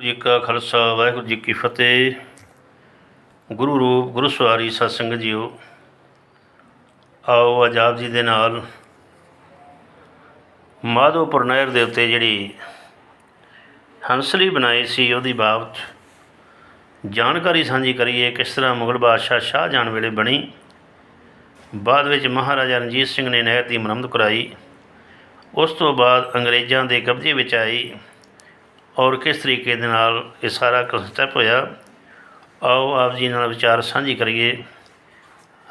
ਜੀ ਕਾ ਖਾਲਸਾ, ਵਾਹਿਗੁਰੂ ਜੀ ਕੀ ਫਤਿਹ। ਗੁਰੂ ਰੂਪ, ਗੁਰੂ ਸਵਾਰੀ ਸਤਸੰਗ ਜੀਓ। ਆਓ ਅੱਜ ਜੀ ਦੇ ਨਾਲ ਮਾਧੋਪੁਰ ਨਹਿਰ ਦੇ ਉੱਤੇ ਜਿਹੜੀ ਹੰਸਲੀ ਬਣਾਈ ਸੀ, ਉਹਦੀ ਬਾਬਤ ਜਾਣਕਾਰੀ ਸਾਂਝੀ ਕਰੀਏ ਕਿਸ ਤਰ੍ਹਾਂ ਮੁਗਲ ਬਾਦਸ਼ਾਹ ਸ਼ਾਹ ਜਾਨ ਵੇਲੇ ਬਣੀ। ਬਾਅਦ ਵਿੱਚ ਮਹਾਰਾਜਾ ਰਣਜੀਤ ਸਿੰਘ ਨੇ ਨਹਿਰ ਦੀ ਮੁਰੰਮਤ ਕਰਾਈ। ਉਸ ਤੋਂ ਬਾਅਦ ਅੰਗਰੇਜ਼ਾਂ ਦੇ ਕਬਜ਼ੇ ਵਿੱਚ ਆਈ। ਔਰ ਕਿਸ ਤਰੀਕੇ ਦੇ ਨਾਲ ਇਹ ਸਾਰਾ ਸਟੈਪ ਹੋਇਆ? ਆਓ ਆਪ ਜੀ ਨਾਲ ਵਿਚਾਰ ਸਾਂਝੀ ਕਰੀਏ।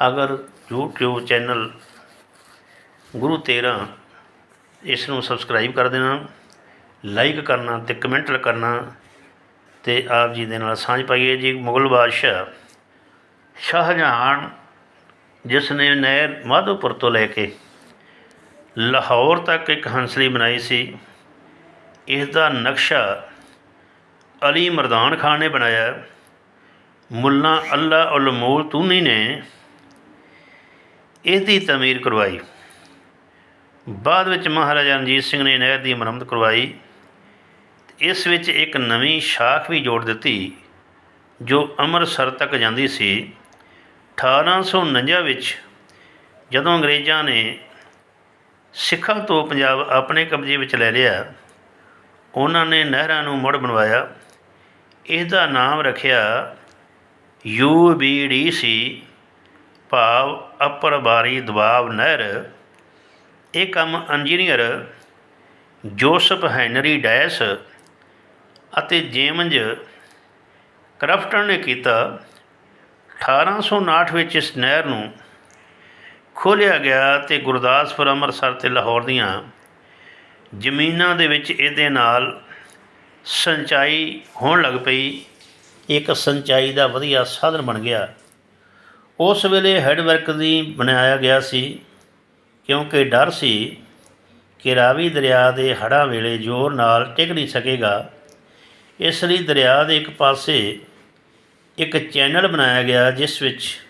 ਅਗਰ YouTube ਚੈਨਲ ਗੁਰੂ ਤੇਰਾਂ ਇਸ ਨੂੰ ਸਬਸਕ੍ਰਾਈਬ ਕਰ ਦੇਣਾ ਲਾਈਕ ਕਰਨਾ ਤੇ ਕਮੈਂਟ ਕਰਨਾ ਤੇ ਆਪ ਜੀ ਦੇ ਨਾਲ ਸਾਂਝ ਪਾਈਏ। ਜੀ, ਮੁਗਲ ਬਾਦਸ਼ਾਹ ਸ਼ਾਹਜਹਾਨ ਜਿਸ ਨੇ ਨਹਿਰ ਮਾਧੋਪੁਰ ਤੋਂ ਲੈ ਕੇ ਲਾਹੌਰ ਤੱਕ ਇੱਕ ਹੰਸਲੀ ਬਣਾਈ ਸੀ ਇਸ ਦਾ ਨਕਸ਼ਾ ਅਲੀ ਮਰਦਾਨ ਖਾਨ ਨੇ ਬਣਾਇਆ। ਮੁੱਲਾ ਅੱਲਾ ਉਲ ਮੂਲ ਤੂਨੀ ਨੇ ਇਸ ਦੀ ਤਾਮੀਰ ਕਰਵਾਈ। ਬਾਅਦ ਵਿੱਚ ਮਹਾਰਾਜਾ ਰਣਜੀਤ ਸਿੰਘ ਨੇ ਨਹਿਰ ਦੀ ਮੁਰੰਮਤ ਕਰਵਾਈ। ਇਸ ਵਿੱਚ ਇੱਕ ਨਵੀਂ ਸ਼ਾਖ ਵੀ ਜੋੜ ਦਿੱਤੀ, ਜੋ ਅੰਮ੍ਰਿਤਸਰ ਤੱਕ ਜਾਂਦੀ ਸੀ। 1849 ਵਿੱਚ ਜਦੋਂ ਅੰਗਰੇਜ਼ਾਂ ਨੇ ਸਿੱਖਾਂ ਤੋਂ ਪੰਜਾਬ ਆਪਣੇ ਕਬਜ਼ੇ ਵਿੱਚ ਲੈ ਲਿਆ ਉਹਨਾਂ ਨੇ ਨਹਿਰਾਂ ਨੂੰ ਮੁੜ ਬਣਵਾਇਆ। ਇਸ ਦਾ ਨਾਮ ਰੱਖਿਆ ਯੂ ਬੀ ਡੀ ਸੀ, ਭਾਵ ਅਪਰ ਬਾਰੀ ਦਬਾਵ ਨਹਿਰ। ਇਹ ਕੰਮ ਇੰਜੀਨੀਅਰ ਜੋਸਫ ਹੈਨਰੀ ਡੈਸ ਅਤੇ ਜੇਮਜ਼ ਕ੍ਰਫਟਨ ਨੇ ਕੀਤਾ। 1859 ਵਿੱਚ ਇਸ ਨਹਿਰ ਨੂੰ ਖੋਲ੍ਹਿਆ ਗਿਆ ਤੇ ਗੁਰਦਾਸਪੁਰ ਅੰਮ੍ਰਿਤਸਰ ਤੇ ਲਾਹੌਰ ਦੀਆਂ ਜ਼ਮੀਨਾਂ ਦੇ ਵਿੱਚ ਇਹਦੇ ਨਾਲ ਸਿੰਚਾਈ ਹੋਣ ਲੱਗ ਪਈ। ਇੱਕ ਸਿੰਚਾਈ ਦਾ ਵਧੀਆ ਸਾਧਨ ਬਣ ਗਿਆ। ਉਸ ਵੇਲੇ ਹੈਡਵਰਕ ਦੀ ਬਣਾਇਆ ਗਿਆ ਸੀ, ਕਿਉਂਕਿ ਡਰ ਸੀ ਕਿ ਰਾਵੀ ਦਰਿਆ ਦੇ ਹੜ੍ਹਾਂ ਵੇਲੇ ਜ਼ੋਰ ਨਾਲ ਟਿਕ ਨਹੀਂ ਸਕੇਗਾ। ਇਸ ਲਈ ਦਰਿਆ ਦੇ ਇੱਕ ਪਾਸੇ ਇੱਕ ਚੈਨਲ ਬਣਾਇਆ ਗਿਆ, ਜਿਸ ਵਿੱਚ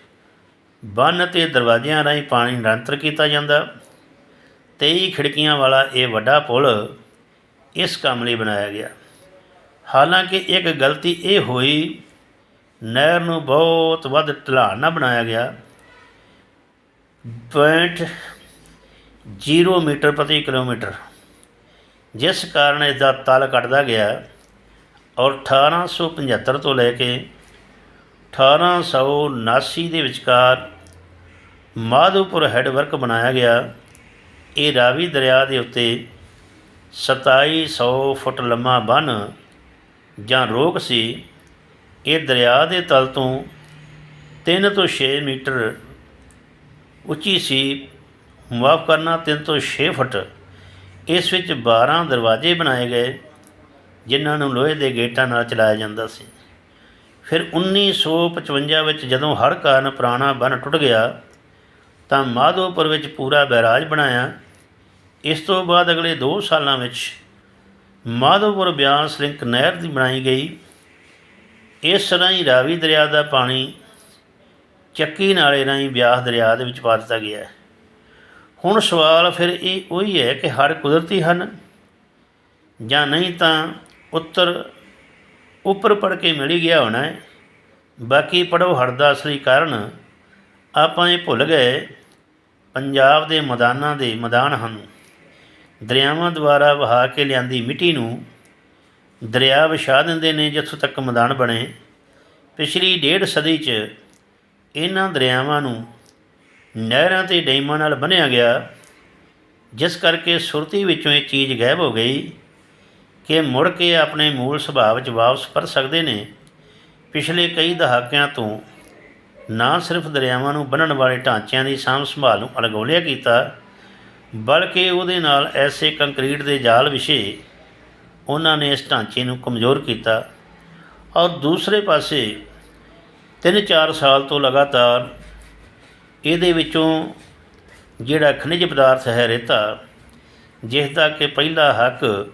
ਬੰਨ ਤੇ ਦਰਵਾਜ਼ਿਆਂ ਰਾਹੀਂ ਪਾਣੀ ਨਿਰੰਤਰ ਕੀਤਾ ਜਾਂਦਾ। 23 ਖਿੜਕੀਆਂ ਵਾਲਾ ਇਹ ਵੱਡਾ ਪੁਲ ਇਸ ਕੰਮ ਲਈ ਬਣਾਇਆ ਗਿਆ। ਹਾਲਾਂਕਿ ਇੱਕ ਗਲਤੀ ਇਹ ਹੋਈ, ਨਹਿਰ ਨੂੰ ਬਹੁਤ ਵੱਧ ਢਲਾਣ ਨਾ ਬਣਾਇਆ ਗਿਆ। ਪੁਆਇੰਟ 0 ਮੀਟਰ ਪ੍ਰਤੀ ਕਿਲੋਮੀਟਰ, ਜਿਸ ਕਾਰਨ ਇਸ ਦਾ ਤਲ ਕੱਟਦਾ ਗਿਆ ਔਰ 1875 ਤੋਂ ਲੈ ਕੇ 1879 ਦੇ ਵਿਚਕਾਰ ਮਾਧੋਪੁਰ ਹੈਡਵਰਕ ਬਣਾਇਆ ਗਿਆ। ਇਹ ਰਾਵੀ ਦਰਿਆ ਦੇ ਉੱਤੇ 2700 ਫੁੱਟ ਲੰਮਾ ਬੰਨ ਜਾਂ ਰੋਕ ਸੀ, ਇਹ ਦਰਿਆ ਦੇ ਤਲ ਤੋਂ 3 ਤੋਂ 6 ਮੀਟਰ ਉੱਚੀ ਸੀ। ਮਾਫ਼ ਕਰਨਾ 3 ਤੋਂ 6 ਫੁੱਟ। ਇਸ ਵਿੱਚ 12 ਦਰਵਾਜ਼ੇ ਬਣਾਏ ਗਏ, ਜਿਨ੍ਹਾਂ ਨੂੰ ਲੋਹੇ ਦੇ ਗੇਟਾਂ ਨਾਲ ਚਲਾਇਆ ਜਾਂਦਾ ਸੀ। ਫਿਰ 1955 ਵਿੱਚ ਜਦੋਂ ਹੜ੍ਹ ਕਾਰਨ ਪੁਰਾਣਾ ਬੰਨ ਟੁੱਟ ਗਿਆ ਤਾਂ ਮਾਧੋਪੁਰ ਵਿੱਚ ਪੂਰਾ ਬੈਰਾਜ ਬਣਾਇਆ। ਇਸ ਤੋਂ ਬਾਅਦ ਅਗਲੇ 2 ਸਾਲਾਂ ਵਿੱਚ ਮਾਧੋਪੁਰ ਬਿਆਸ ਲਿੰਕ ਨਹਿਰ ਦੀ ਬਣਾਈ ਗਈ। ਇਸ ਰਾਹੀਂ ਰਾਵੀ ਦਰਿਆ ਦਾ ਪਾਣੀ ਚੱਕੀ ਨਾਲੇ ਰਾਹੀਂ ਬਿਆਸ ਦਰਿਆ ਦੇ ਵਿੱਚ ਪਾ ਦਿੱਤਾ ਗਿਆ ਹੁਣ ਸਵਾਲ ਫਿਰ ਇਹ ਉਹੀ ਹੈ ਕਿ ਹੜ੍ਹ ਕੁਦਰਤੀ ਹਨ ਜਾਂ ਨਹੀਂ ਤਾਂ ਉੱਤਰ ਉੱਪਰ ਪੜ ਕੇ ਮਿਲ ਗਿਆ ਹੋਣਾ ਹੈ। ਬਾਕੀ ਪੜੋ ਹੜ੍ਹ ਦਾ ਅਸਲੀ ਕਾਰਨ ਆਪਾਂ ਇਹ ਭੁੱਲ ਗਏ ਪੰਜਾਬ ਦੇ ਮੈਦਾਨਾਂ ਦੇ ਮੈਦਾਨ ਹਨ। ਦਰਿਆਵਾਂ ਦੁਆਰਾ ਵਹਾ ਕੇ ਲਿਆਂਦੀ ਮਿੱਟੀ ਨੂੰ ਦਰਿਆ ਵਿਛਾ ਦਿੰਦੇ ਨੇ ਜਿੱਥੋਂ ਤੱਕ ਮੈਦਾਨ ਬਣੇ। ਪਿਛਲੀ ਡੇਢ ਸਦੀ 'ਚ ਇਹਨਾਂ ਦਰਿਆਵਾਂ ਨੂੰ ਨਹਿਰਾਂ ਤੇ ਡੈਮਾਂ ਨਾਲ ਬੰਨਿਆ ਗਿਆ, ਜਿਸ ਕਰਕੇ ਸੁਰਤੀ ਵਿੱਚੋਂ ਇਹ ਚੀਜ਼ ਗਾਇਬ ਹੋ ਗਈ ਕਿ ਮੁੜ ਕੇ ਆਪਣੇ ਮੂਲ ਸੁਭਾਅ ਵਿੱਚ ਵਾਪਸ ਪਰ ਸਕਦੇ ਨੇ। ਪਿਛਲੇ ਕਈ ਦਹਾਕਿਆਂ ਤੋਂ ਨਾ ਸਿਰਫ ਦਰਿਆਵਾਂ ਨੂੰ ਬੰਨਣ ਵਾਲੇ ਢਾਂਚਿਆਂ ਦੀ ਸਾਂਭ ਸੰਭਾਲ ਨੂੰ ਅਣਗੌਲਿਆ ਕੀਤਾ, ਬਲਕਿ ਉਹਦੇ ਨਾਲ ਐਸੇ ਕੰਕਰੀਟ ਦੇ ਜਾਲ ਵਿਛੇ ਉਹਨਾਂ ਨੇ ਇਸ ਢਾਂਚੇ ਨੂੰ ਕਮਜ਼ੋਰ ਕੀਤਾ। ਔਰ ਦੂਸਰੇ ਪਾਸੇ 3-4 ਸਾਲ ਤੋਂ ਲਗਾਤਾਰ ਇਹਦੇ ਵਿੱਚੋਂ ਜਿਹੜਾ ਖਣਿਜ ਪਦਾਰਥ ਹੈ ਰੇਤਾ ਜਿਸ ਦਾ ਕਿ ਪਹਿਲਾ ਹੱਕ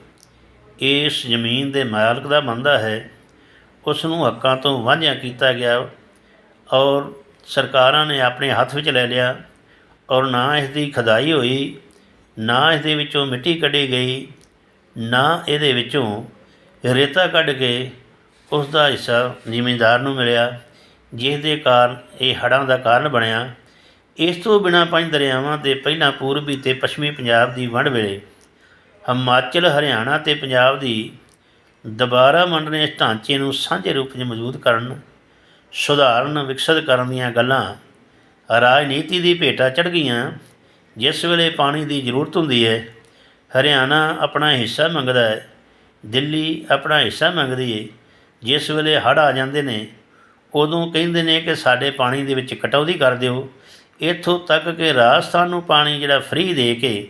ਇਸ ਜ਼ਮੀਨ ਦੇ ਮਾਲਕ ਦਾ ਬਣਦਾ ਹੈ ਉਸ ਨੂੰ ਹੱਕਾਂ ਤੋਂ ਵਾਂਝਿਆ ਕੀਤਾ ਗਿਆ। ਔਰ ਸਰਕਾਰਾਂ ਨੇ ਆਪਣੇ ਹੱਥ ਵਿੱਚ ਲੈ ਲਿਆ ਔਰ ਨਾ ਇਸ ਦੀ ਖਦਾਈ ਹੋਈ, ਨਾ ਇਸ ਦੇ ਵਿੱਚੋਂ ਮਿੱਟੀ ਕੱਢੀ ਗਈ, ਨਾ ਇਹਦੇ ਵਿੱਚੋਂ ਰੇਤਾ ਕੱਢ ਕੇ ਉਸ ਦਾ ਹਿੱਸਾ ਜ਼ਿਮੀਂਦਾਰ ਨੂੰ ਮਿਲਿਆ ਜਿਸ ਦੇ ਕਾਰਨ ਇਹ ਹੜ੍ਹਾਂ ਦਾ ਕਾਰਨ ਬਣਿਆ। ਇਸ ਤੋਂ ਬਿਨਾਂ ਪੰਜ ਦਰਿਆਵਾਂ ਦੇ ਪਹਿਲਾਂ ਪੂਰਬੀ ਤੇ ਪੱਛਮੀ ਪੰਜਾਬ ਦੀ ਵੰਡ ਵੇਲੇ ਹਿਮਾਚਲ, ਹਰਿਆਣਾ ਤੇ ਪੰਜਾਬ ਦੀ ਦੁਬਾਰਾ ਵੰਡਣੇ ਇਸ ਢਾਂਚੇ ਨੂੰ ਸਾਂਝੇ ਰੂਪ ਵਿੱਚ ਮੌਜੂਦ ਕਰਨ ਸੁਧਾਰਨ ਵਿਕਸਿਤ ਕਰਨ ਦੀਆਂ ਗੱਲਾਂ ਰਾਜਨੀਤੀ ਦੀ ਭੇਟਾ ਚੜ੍ਹ ਗਈਆਂ। ਜਿਸ ਵੇਲੇ ਪਾਣੀ ਦੀ ਜ਼ਰੂਰਤ ਹੁੰਦੀ ਹੈ, ਹਰਿਆਣਾ ਆਪਣਾ ਹਿੱਸਾ ਮੰਗਦਾ ਹੈ, ਦਿੱਲੀ ਆਪਣਾ ਹਿੱਸਾ ਮੰਗਦੀ ਹੈ ਜਿਸ ਵੇਲੇ ਹੜ੍ਹ ਆ ਜਾਂਦੇ ਨੇ, ਉਦੋਂ ਕਹਿੰਦੇ ਨੇ ਕਿ ਸਾਡੇ ਪਾਣੀ ਦੇ ਵਿੱਚ ਕਟੌਤੀ ਕਰ ਦਿਓ। ਇੱਥੋਂ ਤੱਕ ਕਿ ਰਾਜਸਥਾਨ ਨੂੰ ਪਾਣੀ ਜਿਹੜਾ ਫ੍ਰੀ ਦੇ ਕੇ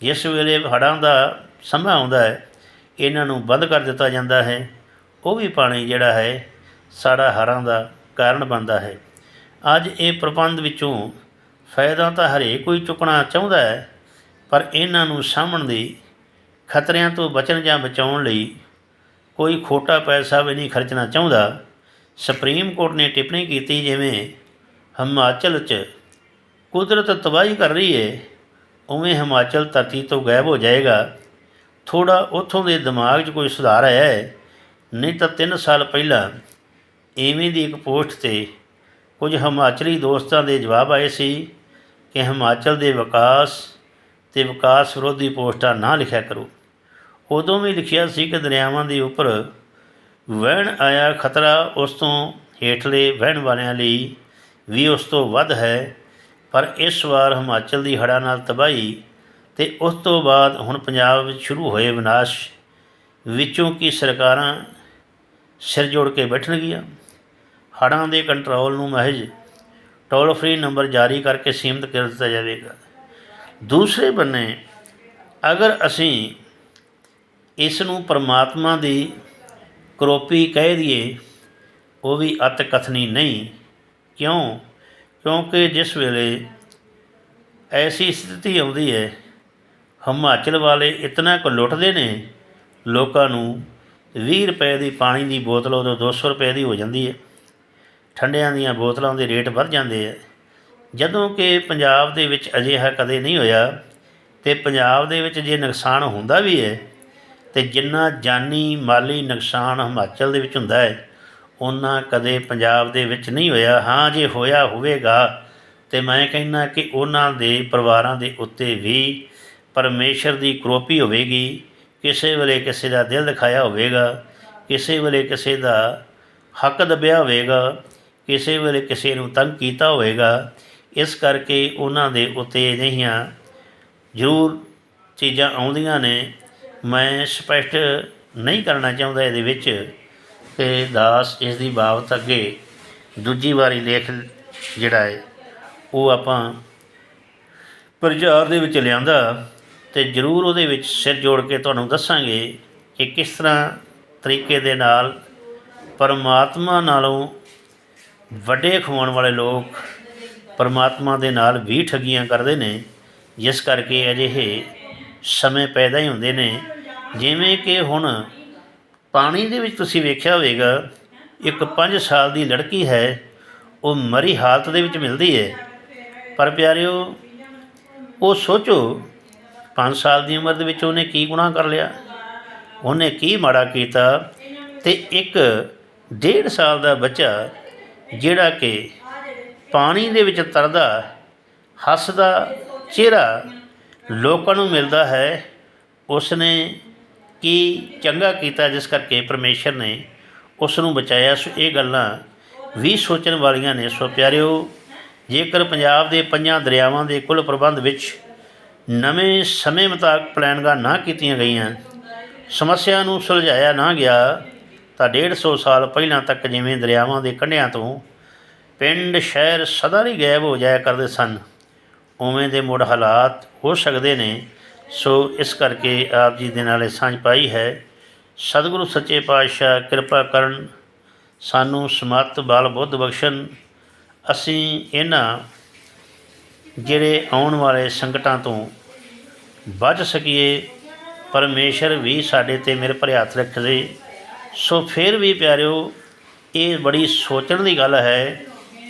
ਜਿਸ ਵੇਲੇ ਹੜ੍ਹਾਂ ਦਾ ਸਮਾਂ ਆਉਂਦਾ ਹੈ, ਇਹਨਾਂ ਨੂੰ ਬੰਦ ਕਰ ਦਿੱਤਾ ਜਾਂਦਾ ਹੈ। ਉਹ ਵੀ ਪਾਣੀ ਜਿਹੜਾ ਹੈ ਸਾਡਾ ਹਾਰਾਂ ਦਾ ਕਾਰਨ ਬਣਦਾ ਹੈ। ਅੱਜ ਇਹ ਪ੍ਰਬੰਧ ਵਿੱਚੋਂ ਫਾਇਦਾ ਤਾਂ ਹਰੇਕ ਕੋਈ ਚੁੱਕਣਾ ਚਾਹੁੰਦਾ ਹੈ, ਪਰ ਇਹਨਾਂ ਨੂੰ ਸਾਂਭਣ ਦੀ ਖਤਰਿਆਂ ਤੋਂ ਬਚਣ ਜਾਂ ਬਚਾਉਣ ਲਈ ਕੋਈ ਖੋਟਾ ਪੈਸਾ ਵੀ ਨਹੀਂ ਖਰਚਣਾ ਚਾਹੁੰਦਾ। ਸੁਪਰੀਮ ਕੋਰਟ ਨੇ ਟਿੱਪਣੀ ਕੀਤੀ ਜਿਵੇਂ ਹਿਮਾਚਲ 'ਚ ਕੁਦਰਤ ਤਬਾਹੀ ਕਰ ਰਹੀ ਹੈ, ਉਵੇਂ ਹਿਮਾਚਲ ਧਰਤੀ ਤੋਂ ਗਾਇਬ ਹੋ ਜਾਏਗਾ। ਥੋੜਾ ਉੱਥੋਂ ਦੇ ਦਿਮਾਗ 'ਚ ਕੋਈ ਸੁਧਾਰ ਆਇਆ ਹੈ, ਨਹੀਂ ਤਾਂ 3 ਸਾਲ ਪਹਿਲਾਂ ਇਵੇਂ ਦੀ ਇੱਕ ਪੋਸਟ ਤੇ ਕੁਝ ਹਿਮਾਚਲੀ ਦੋਸਤਾਂ ਦੇ ਜਵਾਬ ਆਏ ਸੀ ਕਿ ਹਿਮਾਚਲ ਦੇ ਵਿਕਾਸ ਤੇ ਵਿਕਾਸ ਵਿਰੋਧੀ ਪੋਸਟਾਂ ਨਾ ਲਿਖਿਆ ਕਰੋ। ਉਦੋਂ ਵੀ ਲਿਖਿਆ ਸੀ ਕਿ ਦਰਿਆਵਾਂ ਦੇ ਉੱਪਰ ਵਹਿਣ ਆਇਆ ਖਤਰਾ ਉਸ ਤੋਂ ਹੇਠਲੇ ਵਹਿਣ ਵਾਲਿਆਂ ਲਈ ਵੀ ਉਸ ਤੋਂ ਵੱਧ ਹੈ, ਪਰ ਇਸ ਵਾਰ ਹਿਮਾਚਲ ਦੀ ਹੜ੍ਹਾਂ ਨਾਲ ਤਬਾਹੀ ਤੇ ਉਸ ਤੋਂ ਬਾਅਦ ਹੁਣ ਪੰਜਾਬ ਵਿੱਚ ਸ਼ੁਰੂ ਹੋਏ ਵਿਨਾਸ਼ ਵਿੱਚੋਂ ਕੀ ਸਰਕਾਰਾਂ ਸਿਰ ਜੋੜ ਕੇ ਬੈਠਣਗੀਆਂ? ਹੜ੍ਹਾਂ ਦੇ ਕੰਟਰੋਲ ਨੂੰ ਮਹਿਜ ਟੋਲ ਫ੍ਰੀ ਨੰਬਰ ਜਾਰੀ ਕਰਕੇ ਸੀਮਿਤ ਕਰ ਦਿੱਤਾ ਜਾਵੇਗਾ। ਦੂਸਰੇ ਬੰਨੇ, ਅਗਰ ਅਸੀਂ ਇਸ ਨੂੰ ਪਰਮਾਤਮਾ ਦੀ ਕਰੋਪੀ ਕਹਿ ਦਈਏ, ਉਹ ਵੀ ਅਤ ਕਥਨੀ ਨਹੀਂ। ਕਿਉਂ? ਕਿਉਂਕਿ ਜਿਸ ਵੇਲੇ ਐਸੀ ਸਥਿਤੀ ਆਉਂਦੀ ਹੈ, ਹਿਮਾਚਲ ਵਾਲੇ ਇਤਨਾ ਕੁ ਲੁੱਟਦੇ ਨੇ, ਲੋਕਾਂ ਨੂੰ 20 ਰੁਪਏ ਦੀ ਪਾਣੀ ਦੀ ਬੋਤਲ ਉਦੋਂ 200 ਰੁਪਏ ਦੀ ਹੋ ਜਾਂਦੀ ਹੈ। ਠੰਡਿਆਂ ਦੀਆਂ ਬੋਤਲਾਂ ਦੇ ਰੇਟ ਵੱਧ ਜਾਂਦੇ ਆ। ਜਦੋਂ ਕਿ ਪੰਜਾਬ ਦੇ ਵਿੱਚ ਅਜਿਹਾ ਕਦੇ ਨਹੀਂ ਹੋਇਆ ਤੇ ਪੰਜਾਬ ਦੇ ਵਿੱਚ ਜੇ ਨੁਕਸਾਨ ਹੁੰਦਾ ਵੀ ਹੈ ਤੇ ਜਿੰਨਾ ਜਾਨੀ ਮਾਲੀ ਨੁਕਸਾਨ ਹਿਮਾਚਲ ਦੇ ਵਿੱਚ ਹੁੰਦਾ ਹੈ ਉਹਨਾਂ ਕਦੇ ਪੰਜਾਬ ਦੇ ਵਿੱਚ ਨਹੀਂ ਹੋਇਆ। ਹਾਂ, ਜੇ ਹੋਇਆ ਹੋਵੇਗਾ ਤੇ ਮੈਂ ਕਹਿੰਦਾ ਕਿ ਉਹਨਾਂ ਦੇ ਪਰਿਵਾਰਾਂ ਦੇ ਉੱਤੇ ਵੀ ਪਰਮੇਸ਼ਰ ਦੀ ਕਰੋਪੀ ਹੋਵੇਗੀ। ਕਿਸੇ ਵੇਲੇ ਕਿਸੇ ਦਾ ਦਿਲ ਦਿਖਾਇਆ ਹੋਵੇਗਾ, ਕਿਸੇ ਵੇਲੇ ਕਿਸੇ ਦਾ ਹੱਕ ਦਬਿਆ ਹੋਵੇਗਾ। ਕਿਸੇ ਵੇਲੇ ਕਿਸੇ ਨੂੰ ਤੰਗ ਕੀਤਾ ਹੋਵੇਗਾ, ਇਸ ਕਰਕੇ ਉਹਨਾਂ ਦੇ ਉੱਤੇ ਅਜਿਹੀਆਂ ਜ਼ਰੂਰ ਚੀਜ਼ਾਂ ਆਉਂਦੀਆਂ ਨੇ। ਮੈਂ ਸਪਸ਼ਟ ਨਹੀਂ ਕਰਨਾ ਚਾਹੁੰਦਾ ਇਹਦੇ ਵਿੱਚ। ਕਿ ਦਾਸ ਇਸ ਦੀ ਬਾਬਤ ਅੱਗੇ ਦੂਜੀ ਵਾਰੀ ਲੇਖ ਜਿਹੜਾ ਹੈ, ਉਹ ਆਪਾਂ ਪ੍ਰਚਾਰ ਦੇ ਵਿੱਚ ਲਿਆਂਦਾ ਤੇ ਜ਼ਰੂਰ ਉਹਦੇ ਵਿੱਚ ਸਿਰ ਜੋੜ ਕੇ ਤੁਹਾਨੂੰ ਦੱਸਾਂਗੇ ਕਿ ਕਿਸ ਤਰ੍ਹਾਂ ਤਰੀਕੇ ਦੇ ਨਾਲ ਪਰਮਾਤਮਾ ਨਾਲੋਂ ਵੱਡੇ ਖਵਾਉਣ ਵਾਲੇ ਲੋਕ ਪਰਮਾਤਮਾ ਦੇ ਨਾਲ ਵੀ ਠੱਗੀਆਂ ਕਰਦੇ ਨੇ, ਜਿਸ ਕਰਕੇ ਅਜਿਹੇ ਸਮੇਂ ਪੈਦਾ ਹੀ ਹੁੰਦੇ ਨੇ। ਜਿਵੇਂ ਕਿ ਹੁਣ ਪਾਣੀ ਦੇ ਵਿੱਚ ਤੁਸੀਂ ਵੇਖਿਆ ਹੋਵੇਗਾ, ਇੱਕ 5 ਸਾਲ ਦੀ ਲੜਕੀ ਹੈ, ਉਹ ਮਰੀ ਹਾਲਤ ਦੇ ਵਿੱਚ ਮਿਲਦੀ ਹੈ। ਪਰ ਪਿਆਰਿਓ, ਉਹ ਸੋਚੋ 5 ਸਾਲ ਦੀ ਉਮਰ ਦੇ ਵਿੱਚ ਉਹਨੇ ਕੀ ਗੁਨਾਹ ਕਰ ਲਿਆ? ਉਹਨੇ ਕੀ ਮਾੜਾ ਕੀਤਾ? ਤੇ ਇੱਕ ਡੇਢ ਸਾਲ ਦਾ ਬੱਚਾ ਜਿਹੜਾ ਕਿ ਪਾਣੀ ਦੇ ਵਿੱਚ ਤਰਦਾ, ਹੱਸਦਾ ਚਿਹਰਾ ਲੋਕਾਂ ਨੂੰ ਮਿਲਦਾ ਹੈ ਉਸ ਨੇ ਕੀ ਚੰਗਾ ਕੀਤਾ ਜਿਸ ਕਰਕੇ ਪਰਮੇਸ਼ਰ ਨੇ ਉਸ ਨੂੰ ਬਚਾਇਆ? ਸੋ ਇਹ ਗੱਲਾਂ ਵੀ ਸੋਚਣ ਵਾਲੀਆਂ ਨੇ। ਸੋ ਪਿਆਰਿਓ, ਜੇਕਰ ਪੰਜਾਬ ਦੇ ਪੰਜਾਂ ਦਰਿਆਵਾਂ ਦੇ ਕੁੱਲ ਪ੍ਰਬੰਧ ਵਿੱਚ ਨਵੇਂ ਸਮੇਂ ਮੁਤਾਬਕ ਪਲਾਨਗਾ ਨਾ ਕੀਤੀਆਂ ਗਈਆਂ, ਸਮੱਸਿਆ ਨੂੰ ਸੁਲਝਾਇਆ ਨਾ ਗਿਆ ਤਾਂ 150 ਸਾਲ ਪਹਿਲਾਂ ਤੱਕ ਜਿਵੇਂ ਦਰਿਆਵਾਂ ਦੇ ਕੰਢਿਆਂ ਤੋਂ ਪਿੰਡ, ਸ਼ਹਿਰ ਸਦਾ ਲਈ ਗਾਇਬ ਹੋ ਜਾਇਆ ਕਰਦੇ ਸਨ। ਉਵੇਂ ਦੇ ਮੁੜ ਹਾਲਾਤ ਹੋ ਸਕਦੇ ਨੇ। ਸੋ ਇਸ ਕਰਕੇ ਆਪ ਜੀ ਦੇ ਨਾਲੇ ਸਾਂਝ ਪਾਈ ਹੈ। ਸਤਿਗੁਰੂ ਸੱਚੇ ਪਾਤਸ਼ਾਹ ਕਿਰਪਾ ਕਰਨ ਸਾਨੂੰ ਸਮਤ ਬਲ ਬੁੱਧ ਬਖਸ਼ਣ। ਅਸੀਂ ਇਹਨਾਂ ਜਿਹੜੇ ਆਉਣ ਵਾਲੇ ਸੰਕਟਾਂ ਤੋਂ ਬਚ ਸਕੀਏ। ਪਰਮੇਸ਼ਰ ਵੀ ਸਾਡੇ ਤੇ ਮੇਰੇ ਭਰੇ ਹੱਥ ਰੱਖਦੇ। ਸੋ ਫਿਰ ਵੀ ਪਿਆਰਿਓ, ਇਹ ਬੜੀ ਸੋਚਣ ਦੀ ਗੱਲ ਹੈ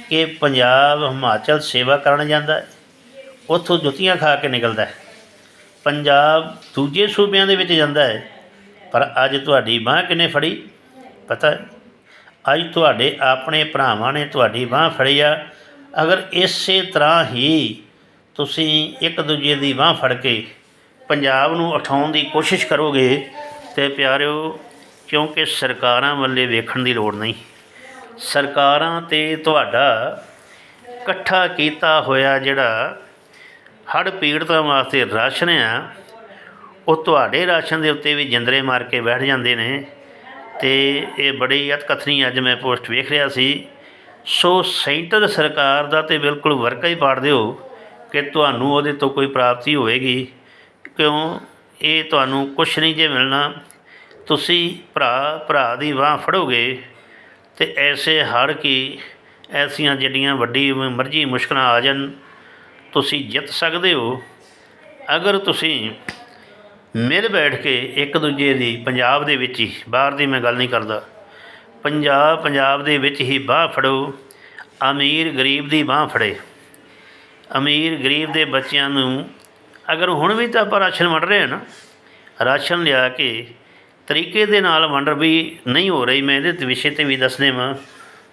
ਕਿ ਪੰਜਾਬ ਹਿਮਾਚਲ ਸੇਵਾ ਕਰਨ ਜਾਂਦਾ ਹੈ, ਉੱਥੋਂ ਜੁੱਤੀਆਂ ਖਾ ਕੇ ਨਿਕਲਦਾ ਹੈ। ਪੰਜਾਬ ਦੂਜੇ ਸੂਬਿਆਂ ਦੇ ਵਿੱਚ ਜਾਂਦਾ ਹੈ, ਪਰ ਅੱਜ ਤੁਹਾਡੀ ਬਾਹ ਕਿਨੇ ਫੜੀ? ਪਤਾ ਹੈ, ਅੱਜ ਤੁਹਾਡੇ ਆਪਣੇ ਭਰਾਵਾਂ ਨੇ ਤੁਹਾਡੀ ਬਾਹ ਫੜੀ ਆ। ਅਗਰ ਇਸੇ ਤਰ੍ਹਾਂ ਹੀ ਤੁਸੀਂ ਇੱਕ ਦੂਜੇ ਦੀ ਬਾਹ ਫੜ ਕੇ ਪੰਜਾਬ ਨੂੰ ਉਠਾਉਣ ਦੀ ਕੋਸ਼ਿਸ਼ ਕਰੋਗੇ, ਤੇ ਪਿਆਰਿਓ ਕਿਉਂਕਿ ਸਰਕਾਰਾਂ ਵੱਲੇ ਵੇਖਣ ਦੀ ਲੋੜ ਨਹੀਂ। ਸਰਕਾਰਾਂ ਤੇ ਤੁਹਾਡਾ ਇਕੱਠਾ ਕੀਤਾ ਹੋਇਆ ਜਿਹੜਾ ਹੜ੍ਹ ਪੀੜਤਾਂ ਵਾਸਤੇ ਰਾਸ਼ਨ ਆ, ਉਹ ਤੁਹਾਡੇ ਰਾਸ਼ਨ ਦੇ ਉੱਤੇ ਵੀ ਜਿੰਦਰੇ ਮਾਰ ਕੇ ਬੈਠ ਜਾਂਦੇ ਨੇ ਤੇ ਇਹ ਬੜੀ ਅਤਕਥਨੀ ਅੱਜ ਮੈਂ ਪੋਸਟ ਵੇਖ ਰਿਹਾ ਸੀ। ਸੋ ਸੈਂਟਰ ਸਰਕਾਰ ਦਾ ਤੇ ਬਿਲਕੁਲ ਵਰਕਾ ਹੀ ਪਾੜ ਦਿਓ ਕਿ ਤੁਹਾਨੂੰ ਉਹਦੇ ਤੋਂ ਕੋਈ ਪ੍ਰਾਪਤੀ ਹੋਵੇਗੀ, ਕਿਉਂ ਇਹ ਤੁਹਾਨੂੰ ਕੁਛ ਨਹੀਂ ਜੇ ਮਿਲਣਾ। ਤੁਸੀਂ ਭਰਾ ਭਰਾ ਦੀ ਬਾਂਹ ਫੜੋਗੇ ਤੇ ਐਸੇ ਹੜ੍ਹ ਕਿ ਐਸੀਆਂ ਜਿਹੜੀਆਂ ਵੱਡੀ ਮਰਜ਼ੀ ਮੁਸ਼ਕਿਲਾਂ ਆ ਜਾਣ, ਤੁਸੀਂ ਜਿੱਤ ਸਕਦੇ ਹੋ। ਅਗਰ ਤੁਸੀਂ ਮਿਲ ਬੈਠ ਕੇ ਇੱਕ ਦੂਜੇ ਦੀ ਪੰਜਾਬ ਦੇ ਵਿੱਚ ਹੀ, ਬਾਹਰ ਦੀ ਮੈਂ ਗੱਲ ਨਹੀਂ ਕਰਦਾ, ਪੰਜਾਬ ਪੰਜਾਬ ਦੇ ਵਿੱਚ ਹੀ ਬਾਹ ਫੜੋ, ਅਮੀਰ ਗਰੀਬ ਦੀ ਬਾਹ ਫੜੇ। ਅਮੀਰ ਗਰੀਬ ਦੇ ਬੱਚਿਆਂ ਨੂੰ ਅਗਰ ਹੁਣ ਵੀ ਤਾਂ ਆਪਾਂ ਰਾਸ਼ਨ ਵੰਡ ਰਹੇ ਹਾਂ ਨਾ, ਰਾਸ਼ਨ ਲਿਆ ਕੇ ਤਰੀਕੇ ਦੇ ਨਾਲ ਵੰਡ ਵੀ ਨਹੀਂ ਹੋ ਰਹੀ। ਮੈਂ ਇਹਦੇ ਵਿਸ਼ੇ ਤੇ ਵੀ ਦੱਸ ਦੇਵਾਂ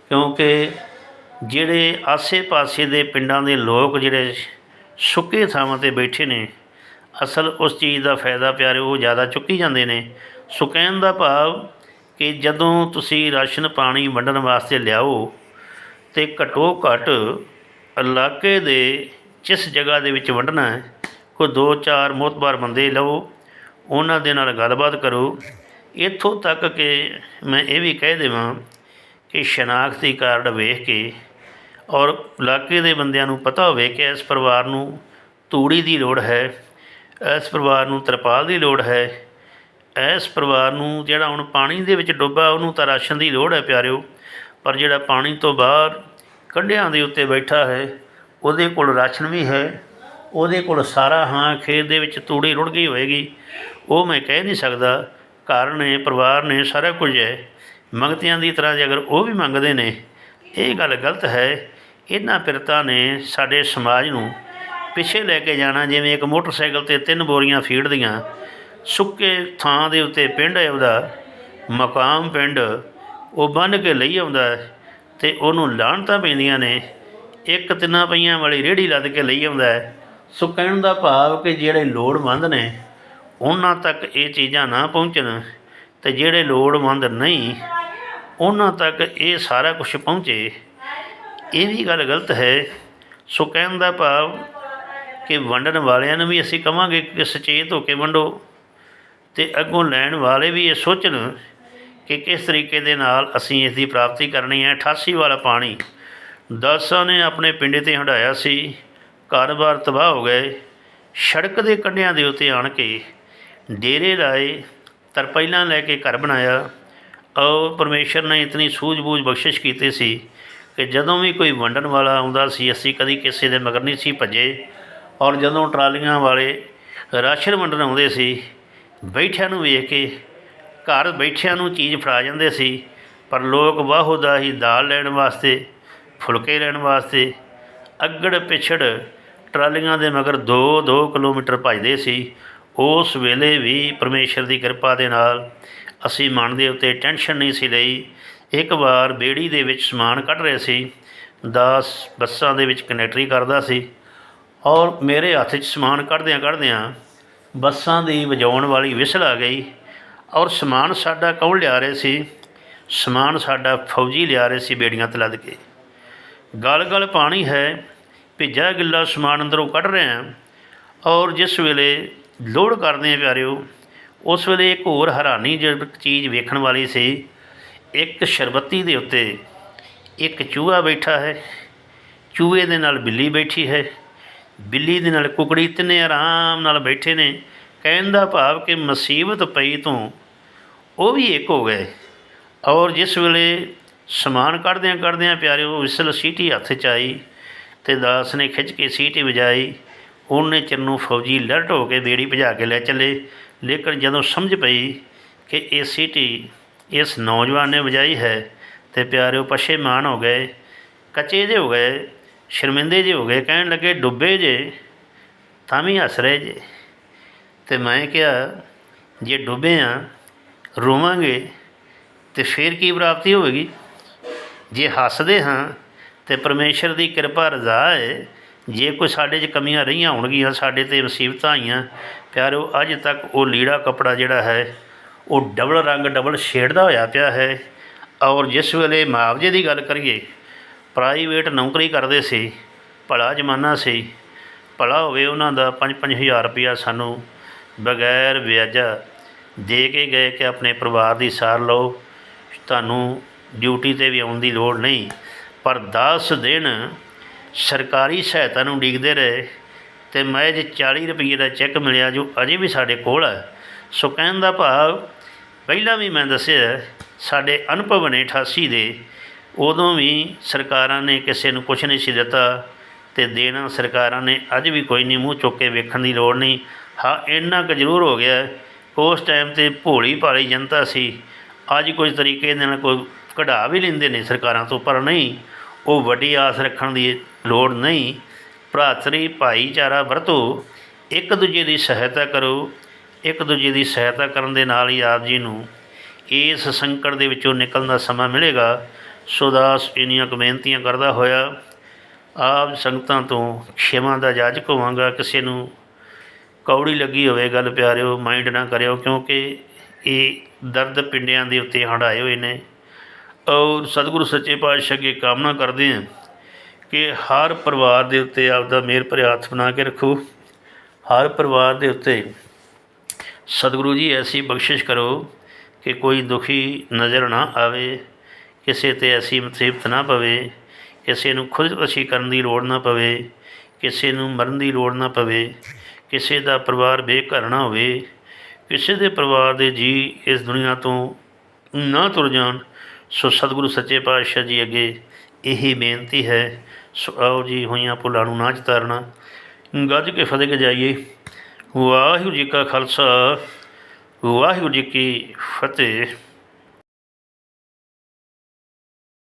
ਕਿਉਂਕਿ ਜਿਹੜੇ ਆਸੇ-ਪਾਸੇ ਦੇ ਪਿੰਡਾਂ ਦੇ ਲੋਕ ਜਿਹੜੇ ਸੁੱਕੇ ਥਾਵਾਂ ਤੇ ਬੈਠੇ ਨੇ, ਅਸਲ ਉਸ ਚੀਜ਼ ਦਾ ਫਾਇਦਾ ਪਿਆਰੇ ਉਹ ਜ਼ਿਆਦਾ ਚੁੱਕੀ ਜਾਂਦੇ ਨੇ। ਸੋ ਕਹਿਣ ਦਾ ਭਾਵ ਕਿ ਜਦੋਂ ਤੁਸੀਂ ਰਾਸ਼ਨ ਪਾਣੀ ਵੰਡਣ ਵਾਸਤੇ ਲਿਆਓ ਤੇ ਘਟੋ ਘੱਟ ਇਲਾਕੇ ਦੇ ਜਿਸ ਜਗ੍ਹਾ ਦੇ ਵਿੱਚ ਵੰਡਣਾ ਹੈ, ਕੋਈ ਦੋ ਚਾਰ ਮੋਤਬਾਰ ਬੰਦੇ ਲਓ ਉਹਨਾਂ ਦੇ ਨਾਲ ਗੱਲਬਾਤ ਕਰੋ। ਇੱਥੋਂ ਤੱਕ ਕਿ ਮੈਂ ਇਹ ਵੀ ਕਹਿ ਦੇਵਾਂ ਕਿ ਸ਼ਨਾਖਤੀ ਕਾਰਡ ਵੇਖ ਕੇ ਔਰ ਇਲਾਕੇ ਦੇ ਬੰਦਿਆਂ ਨੂੰ ਪਤਾ ਹੋਵੇ ਕਿ ਇਸ ਪਰਿਵਾਰ ਨੂੰ ਤੂੜੀ ਦੀ ਲੋੜ ਹੈ, ਇਸ ਪਰਿਵਾਰ ਨੂੰ ਤਰਪਾਲ ਦੀ ਲੋੜ ਹੈ, ਇਸ ਪਰਿਵਾਰ ਨੂੰ ਜਿਹੜਾ ਹੁਣ ਪਾਣੀ ਦੇ ਵਿੱਚ ਡੁੱਬਾ ਉਹਨੂੰ ਤਾਂ ਰਾਸ਼ਨ ਦੀ ਲੋੜ ਹੈ ਪਿਆਰਿਓ, ਪਰ ਜਿਹੜਾ ਪਾਣੀ ਤੋਂ ਬਾਹਰ ਕੰਢਿਆਂ ਦੇ ਉੱਤੇ ਬੈਠਾ ਹੈ, ਉਹਦੇ ਕੋਲ ਰਾਸ਼ਨ ਵੀ ਹੈ, ਉਹਦੇ ਕੋਲ ਸਾਰਾ ਹਾਂ ਖੇਤ ਦੇ ਵਿੱਚ ਤੂੜੀ ਰੁੜ ਗਈ ਹੋਏਗੀ, ਉਹ ਮੈਂ ਕਹਿ ਨਹੀਂ ਸਕਦਾ ਘਰ ਨੇ, ਪਰਿਵਾਰ ਨੇ, ਸਾਰਾ ਕੁਝ ਹੈ। ਮੰਗਤਿਆਂ ਦੀ ਤਰ੍ਹਾਂ ਜੇ ਅਗਰ ਉਹ ਵੀ ਮੰਗਦੇ ਨੇ, ਇਹ ਗੱਲ ਗਲਤ ਹੈ। ਇਹਨਾਂ ਪਿਰਤਾਂ ਨੇ ਸਾਡੇ ਸਮਾਜ ਨੂੰ ਪਿੱਛੇ ਲੈ ਕੇ ਜਾਣਾ, ਜਿਵੇਂ ਇੱਕ ਮੋਟਰਸਾਈਕਲ ਤੇ ਤਿੰਨ ਬੋਰੀਆਂ ਫੀਡ ਦੀਆਂ ਸੁੱਕੇ ਥਾਂ ਦੇ ਉੱਤੇ ਪਿੰਡ ਹੈ ਉਹਦਾ, ਮਕਾਮ ਪਿੰਡ, ਉਹ ਬੰਨ ਕੇ ਲਈ ਆਉਂਦਾ ਹੈ ਤੇ ਉਹਨੂੰ ਲਾਹਣਤਾਂ ਪੈਂਦੀਆਂ ਨੇ। ਇੱਕ ਤਿੰਨਾਂ ਪਈਆਂ ਵਾਲੀ ਰੇੜੀ ਲੱਦ ਕੇ ਲਈ ਆਉਂਦਾ ਸੋ ਕਹਿਣ ਦਾ ਭਾਵ ਕਿ ਜਿਹੜੇ ਲੋੜਵੰਦ ਨੇ ਉਹਨਾਂ ਤੱਕ ਇਹ ਚੀਜ਼ਾਂ ਨਾ ਪਹੁੰਚਣ ਅਤੇ ਜਿਹੜੇ ਲੋੜਵੰਦ ਨਹੀਂ, ਉਹਨਾਂ ਤੱਕ ਇਹ ਸਾਰਾ ਕੁਝ ਪਹੁੰਚੇ। ਇਹ ਵੀ ਗੱਲ ਗਲਤ ਹੈ। ਸੋ ਕਹਿਣ ਦਾ ਭਾਵ ਕਿ ਵੰਡਣ ਵਾਲਿਆਂ ਨੂੰ ਵੀ ਅਸੀਂ ਕਵਾਂਗੇ ਕਿ ਸੁਚੇਤ ਹੋ ਕੇ ਵੰਡੋ ਤੇ ਅੱਗੋਂ ਲੈਣ ਵਾਲੇ ਵੀ ਇਹ ਸੋਚਣ ਕਿ ਕਿਸ ਤਰੀਕੇ ਦੇ ਨਾਲ ਅਸੀਂ ਇਸ ਦੀ ਪ੍ਰਾਪਤੀ ਕਰਨੀ ਹੈ। 88 ਵਾਲਾ ਪਾਣੀ। ਦਾਸਾਂ ਨੇ ਆਪਣੇ ਪਿੰਡੇ ਤੇ ਹੰਡਾਇਆ ਸੀ। ਘਰ-ਬਾਰ ਤਬਾਹ ਹੋ ਗਏ। ਸੜਕ ਦੇ ਕੰਢਿਆਂ ਦੇ ਉੱਤੇ ਆਣ ਕੇ ਡੇਰੇ ਲਾਏ ਤਰਪਾਈਲਾਂ ਲੈ ਕੇ ਘਰ ਬਣਾਇਆ। ਔਰ ਪਰਮੇਸ਼ਰ ਨੇ ਇਤਨੀ ਸੂਝ-ਬੂਝ ਬਖਸ਼ਿਸ਼ ਕੀਤੀ ਸੀ ਕਿ ਜਦੋਂ ਵੀ ਕੋਈ ਵੰਡਣ ਵਾਲਾ ਆਉਂਦਾ ਸੀ, ਅਸੀਂ ਕਦੀ ਕਿਸੇ ਦੇ ਮਗਰ ਨਹੀਂ ਸੀ ਭੱਜੇ। ਔਰ ਜਦੋਂ ਟਰਾਲੀਆਂ ਵਾਲੇ ਰਾਸ਼ਨ ਵੰਡਣ ਆਉਂਦੇ ਸੀ, ਬੈਠਿਆਂ ਨੂੰ ਵੇਖ ਕੇ ਘਰ ਬੈਠਿਆਂ ਨੂੰ ਚੀਜ਼ ਫੜਾ ਜਾਂਦੇ ਸੀ। ਪਰ ਲੋਕ ਵਾਹੋ ਦਾ ਹੀ ਦਾਲ ਲੈਣ ਵਾਸਤੇ, ਫੁਲਕੇ ਲੈਣ ਵਾਸਤੇ ਅੱਗੜ ਪਿਛੜ ਟਰਾਲੀਆਂ ਦੇ ਮਗਰ 2-2 ਕਿਲੋਮੀਟਰ ਭੱਜਦੇ ਸੀ। ਉਸ ਵੇਲੇ ਵੀ ਪਰਮੇਸ਼ਰ ਦੀ ਕਿਰਪਾ ਦੇ ਨਾਲ ਅਸੀਂ ਮਨ ਦੇ ਉੱਤੇ ਟੈਨਸ਼ਨ ਨਹੀਂ ਸੀ ਲਈ। ਇੱਕ ਵਾਰ ਬੇੜੀ ਦੇ ਵਿੱਚ ਸਮਾਨ ਕੱਢ ਰਹੇ ਸੀ। 10 ਬੱਸਾਂ ਦੇ ਵਿੱਚ ਕਨੈਕਟਰੀ ਕਰਦਾ ਸੀ ਔਰ ਮੇਰੇ ਹੱਥ 'ਚ ਸਮਾਨ ਕੱਢਦਿਆਂ ਕੱਢਦਿਆਂ ਬੱਸਾਂ ਦੀ ਵਜਾਉਣ ਵਾਲੀ ਵਿਸਲ ਆ ਗਈ ਔਰ ਸਮਾਨ ਸਾਡਾ ਕੌਣ ਲਿਆ ਰਹੇ ਸੀ? ਸਮਾਨ ਸਾਡਾ ਫੌਜੀ ਲਿਆ ਰਹੇ ਸੀ ਬੇੜੀਆਂ ਤੇ ਲੱਦ ਕੇ। ਗਲ ਗਲ ਪਾਣੀ ਹੈ, ਭਿੱਜਾ ਗਿੱਲਾ ਸਮਾਨ ਅੰਦਰੋਂ ਕੱਢ ਰਹੇ ਹਾਂ ਔਰ ਜਿਸ ਵੇਲੇ ਲੋਡ ਕਰਦੇ ਆ ਪਿਆਰਿਓ, ਉਸ ਵੇਲੇ ਇੱਕ ਹੋਰ ਹੈਰਾਨੀ ਜਿਹੜੀ ਚੀਜ਼ ਵੇਖਣ ਵਾਲੀ ਸੀ। ਇੱਕ ਸ਼ਰਬਤੀ ਦੇ ਉੱਤੇ ਇੱਕ ਚੂਹਾ ਬੈਠਾ ਹੈ। ਚੂਹੇ ਦੇ ਨਾਲ ਬਿੱਲੀ ਬੈਠੀ ਹੈ। ਬਿੱਲੀ ਦੇ ਨਾਲ ਕੁਕੜੀ ਤਿੰਨੇ ਆਰਾਮ ਨਾਲ ਬੈਠੇ ਨੇ। ਕਹਿਣ ਦਾ ਭਾਵ ਕਿ ਮੁਸੀਬਤ ਪਈ ਤੋਂ। ਉਹ ਵੀ ਇੱਕ ਹੋ ਗਏ। ਔਰ ਜਿਸ ਵੇਲੇ ਸਮਾਨ ਕੱਢਦਿਆਂ ਕੱਢਦਿਆਂ ਪਿਆਰੇ ਉਹ ਵਿਸਲ ਸੀਟੀ ਹੱਥ 'ਚ ਆਈ ਤੇ ਦਾਸ ਨੇ ਖਿੱਚ ਕੇ ਸੀਟੀ ਵਜਾਈ। ਉਹਨੇ ਚਿਰ ਨੂੰ ਫੌਜੀ ਲਰਟ ਹੋ ਕੇ ਬੇੜੀ ਭਜਾ ਕੇ ਲੈ ਚੱਲੇ। ਲੇਕਿਨ ਜਦੋਂ ਸਮਝ ਪਈ ਕਿ ਇਹ ਸੀਟੀ ਇਸ ਨੌਜਵਾਨ ਨੇ ਵਜਾਈ ਹੈ ਤੇ ਪਿਆਰਿਓ ਪਛੇਮਾਨ ਹੋ ਗਏ, ਕੱਚੇ ਜੇ ਹੋ ਗਏ, ਸ਼ਰਮਿੰਦੇ ਜੇ ਹੋ ਗਏ, ਕਹਿਣ ਲੱਗੇ, ਡੁੱਬੇ ਜੇ, ਤਾਂ ਵੀ ਹੱਸ ਰਹੇ ਜੇ। ਤੇ ਮੈਂ ਕਿਹਾ, ਜੇ ਡੁੱਬੇ ਆ, ਰੋਵਾਂਗੇ ਤੇ ਫਿਰ ਕੀ ਪ੍ਰਾਪਤੀ ਹੋਵੇਗੀ? ਜੇ ਹੱਸਦੇ ਹਾਂ ਤੇ ਪਰਮੇਸ਼ਰ ਦੀ ਕਿਰਪਾ ਰਜ਼ਾ ਹੈ ਜੇ ਕੋਈ ਸਾਡੇ 'ਚ ਕਮੀਆਂ ਰਹੀਆਂ ਹੋਣਗੀਆਂ, ਸਾਡੇ ਤੇ ਮੁਸੀਬਤਾਂ ਆਈਆਂ, ਪਿਆਰੋ, ਅੱਜ ਤੱਕ ਉਹ ਲੀੜਾ ਕੱਪੜਾ ਜਿਹੜਾ ਹੈ, ਉਹ ਡਬਲ ਰੰਗ, ਡਬਲ ਸ਼ੇਡ ਦਾ ਹੋਇਆ ਪਿਆ ਹੈ। ਔਰ ਜਿਸ ਵੇਲੇ ਮੁਆਵਜ਼ੇ ਦੀ ਗੱਲ ਕਰੀਏ, ਪ੍ਰਾਈਵੇਟ ਨੌਕਰੀ ਕਰਦੇ ਸੀ, ਭਲਾ ਜ਼ਮਾਨਾ ਸੀ, ਭਲਾ ਹੋਵੇ ਉਹਨਾਂ ਦਾ 5 ਹਜ਼ਾਰ ਰੁਪਇਆ ਸਾਨੂੰ ਬਗੈਰ ਵਿਆਜਾ ਦੇ ਕੇ ਗਏ ਕਿ ਆਪਣੇ ਪਰਿਵਾਰ ਦੀ ਸਾਰ ਲਓ, ਤੁਹਾਨੂੰ ਡਿਊਟੀ ਤੇ ਵੀ ਆਉਣ ਦੀ ਲੋੜ ਨਹੀਂ। ਪਰ 10 ਦਿਨ ਸਰਕਾਰੀ ਸਹਾਇਤਾ ਨੂੰ ਉਡੀਕਦੇ ਰਹੇ ਅਤੇ ਮੈਂ ਜੇ 40 ਰੁਪਏ ਦਾ ਚੈੱਕ ਮਿਲਿਆ ਜੋ ਅਜੇ ਵੀ ਸਾਡੇ ਕੋਲ ਹੈ। ਸੋ ਕਹਿਣ ਦਾ ਭਾਵ, ਪਹਿਲਾਂ ਵੀ ਮੈਂ ਦੱਸਿਆ, ਸਾਡੇ ਅਨੁਭਵ ਨੇ 88 ਦੇ, ਉਦੋਂ ਵੀ ਸਰਕਾਰਾਂ ਨੇ ਕਿਸੇ ਨੂੰ ਕੁਛ ਨਹੀਂ ਸੀ ਦਿੱਤਾ ਤੇ ਦੇਣਾ ਸਰਕਾਰਾਂ ਨੇ ਅੱਜ ਵੀ ਕੋਈ ਨਹੀਂ, ਮੂੰਹ ਚੁੱਕ ਕੇ ਵੇਖਣ ਦੀ ਲੋੜ ਨਹੀਂ। ਹਾਂ, ਇੰਨਾ ਕੁ ਜ਼ਰੂਰ ਹੋ ਗਿਆ, ਉਸ ਟਾਈਮ ਤੇ ਭੋਲੀ ਭਾਲੀ ਜਨਤਾ ਸੀ। ਅੱਜ ਕੁਝ ਤਰੀਕੇ ਦੇ ਨਾਲ ਕੋਈ ਕਢਾ ਵੀ ਲੈਂਦੇ ਨੇ ਸਰਕਾਰਾਂ ਤੋਂ, ਪਰ ਨਹੀਂ, ਉਹ ਵੱਡੀ ਆਸ ਰੱਖਣ ਦੀ ਲੋੜ ਨਹੀਂ। ਭਰਾਤਰੀ ਭਾਈਚਾਰਾ ਵਰਤੋ। ਇੱਕ ਦੂਜੇ ਦੀ ਸਹਾਇਤਾ ਕਰੋ। ਇੱਕ ਦੂਜੇ ਦੀ ਸਹਾਇਤਾ ਕਰਨ ਦੇ ਨਾਲ ਹੀ ਆਪ ਜੀ ਨੂੰ ਇਸ ਸੰਕਟ ਦੇ ਵਿੱਚੋਂ ਨਿਕਲਣ ਦਾ ਸਮਾਂ ਮਿਲੇਗਾ। ਸੁਦਾਸ ਇੰਨੀਆਂ ਬੇਨਤੀਆਂ ਕਰਦਾ ਹੋਇਆ, ਆਪ ਸੰਗਤਾਂ ਤੋਂ ਖਿਮਾ ਦਾ ਜਾਜਕ ਹੋਵਾਂਗਾ ਕਿਸੇ ਨੂੰ ਕੌੜੀ ਲੱਗੀ ਹੋਵੇ ਗੱਲ ਪਿਆਰਿਓ, ਮਾਈਂਡ ਨਾ ਕਰਿਓ, ਕਿਉਂਕਿ ਇਹ ਦਰਦ ਪਿੰਡਿਆਂ ਦੇ ਉੱਤੇ ਹੰਢਾਏ ਹੋਏ ਨੇ। ਔਰ ਸਤਿਗੁਰੂ ਸੱਚੇ ਪਾਤਸ਼ਾਹ ਅੱਗੇ ਕਾਮਨਾ ਕਰਦੇ ਹਾਂ। ਕਿ ਹਰ ਪਰਿਵਾਰ ਦੇ ਉੱਤੇ ਆਪਦਾ ਮਿਹਰ ਭਰਿਆ ਹੱਥ ਬਣਾ ਕੇ ਰੱਖੋ। ਹਰ ਪਰਿਵਾਰ ਦੇ ਉੱਤੇ ਸਤਿਗੁਰੂ ਜੀ, ਐਸੀ ਬਖਸ਼ਿਸ਼ ਕਰੋ ਕਿ ਕੋਈ ਦੁਖੀ ਨਜ਼ਰ ਨਾ ਆਵੇ, ਕਿਸੇ ਤੇ ਐਸੀ ਮੁਸੀਬਤ ਨਾ ਪਵੇ, ਕਿਸੇ ਨੂੰ ਖੁਦਕੁਸ਼ੀ ਕਰਨ ਦੀ ਲੋੜ ਨਾ ਪਵੇ, ਕਿਸੇ ਨੂੰ ਮਰਨ ਦੀ ਲੋੜ ਨਾ ਪਵੇ, ਕਿਸੇ ਦਾ ਪਰਿਵਾਰ ਬੇਘਰ ਨਾ ਹੋਵੇ, ਕਿਸੇ ਦੇ ਪਰਿਵਾਰ ਦੇ ਜੀ ਇਸ ਦੁਨੀਆ ਤੋਂ ਨਾ ਤੁਰ ਜਾਣ, ਸੋ ਸਤਿਗੁਰੂ ਸੱਚੇ ਪਾਤਸ਼ਾਹ ਜੀ ਅੱਗੇ ਇਹੀ ਬੇਨਤੀ ਹੈ ਸੋ ਜੀ ਹੋਈਆਂ ਭੁੱਲਾਂ ਨੂੰ ਨਾ ਚਤਾਰਨਾ ਗੱਜ ਕੇ ਫਤਿਹ ਜਾਈਏ। ਵਾਹਿਗੁਰੂ ਜੀ ਕਾ ਖਾਲਸਾ, ਵਾਹਿਗੁਰੂ ਜੀ ਕੀ ਫਤਿਹ।